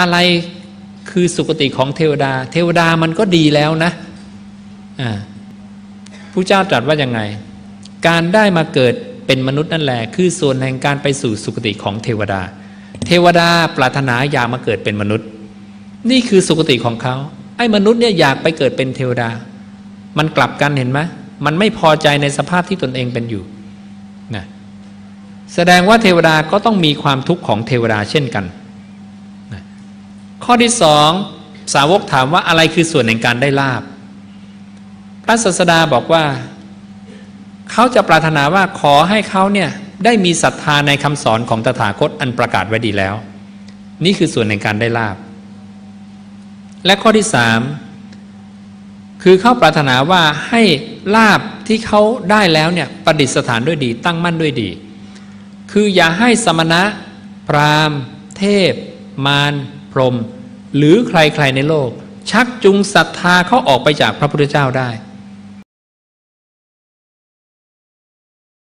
อะไรคือสุคติของเทวดา เทวดามันก็ดีแล้วนะผู้เจ้าตรัสว่ายังไง การได้มาเกิดเป็นมนุษย์นั่นแหละ คือส่วนแห่งการไปสู่สุคติของเทวดา เทวดาปรารถนาอยากมาเกิดเป็นมนุษย์ นี่คือสุคติของเขาไอ้มนุษย์เนี่ยอยากไปเกิดเป็นเทวดา มันกลับกันเห็นไหมมันไม่พอใจในสภาพที่ตนเองเป็นอยู่นะแสดงว่าเทวดาก็ต้องมีความทุกข์ของเทวดาเช่นกัน ข้อที่สองสาวกถามว่าอะไรคือส่วนแห่งการได้ลาบ พระศาสดาบอกว่า เขาจะปรารถนาว่าขอให้เขาเนี่ยได้มีศรัทธาในคำสอนของตถาคตอันประกาศไว้ดีแล้ว นี่คือส่วนแห่งการได้ลาบ และข้อที่สามคือเขาปรารถนาว่าให้ลาบที่เขาได้แล้วเนี่ยประดิษฐานด้วยดี ตั้งมั่นด้วยดี คืออย่าให้สมณะ พราหมณ์ เทพ มารพรหม หรือใครๆในโลก ชักจูงศรัทธาเขาออกไปจากพระพุทธเจ้าได้